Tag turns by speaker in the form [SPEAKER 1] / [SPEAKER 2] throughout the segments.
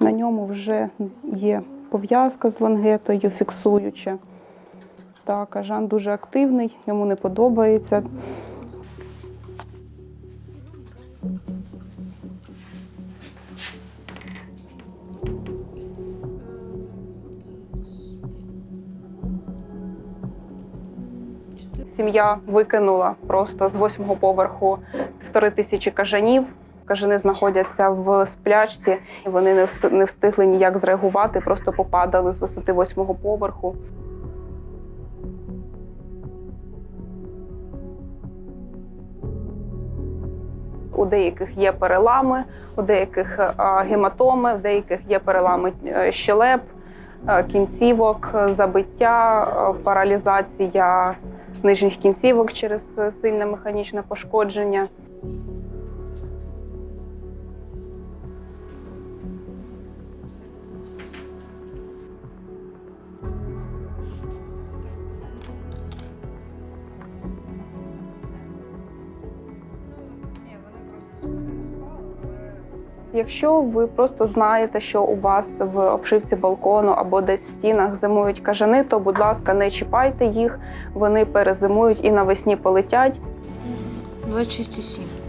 [SPEAKER 1] На ньому вже є пов'язка з лангетою, фіксуюча. Так, кажан дуже активний, йому не подобається. Сім'я викинула просто з восьмого поверху півтори тисячі кажанів. Кажани знаходяться в сплячці, вони не встигли ніяк зреагувати, просто попадали з висоти восьмого поверху. У деяких є перелами, у деяких е, гематоми, в деяких є перелами е, щелеп, е, кінцівок, забиття, паралізація нижніх кінцівок через сильне механічне пошкодження. Якщо ви просто знаєте, що у вас в обшивці балкону або десь в стінах зимують кажани, то будь ласка, не чіпайте їх. Вони перезимують і навесні полетять.
[SPEAKER 2] 26,7.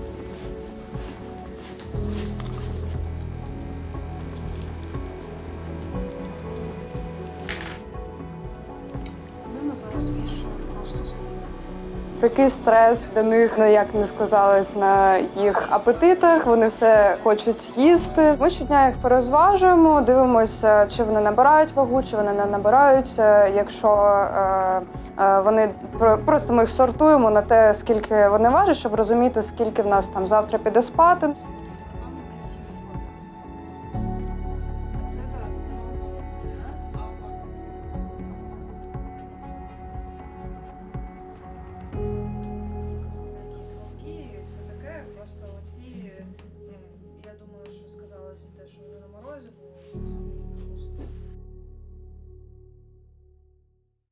[SPEAKER 2] Вішаємо просто
[SPEAKER 3] Такий стрес для них ніяк не сказалось на їх апетитах. Вони все хочуть їсти. Ми щодня їх перезважуємо, дивимося, чи вони набирають вагу, чи вони не набирають. Е, Якщо е, е, вони про- просто ми їх сортуємо на те, скільки вони важать, щоб розуміти, скільки в нас там завтра піде спати.
[SPEAKER 2] was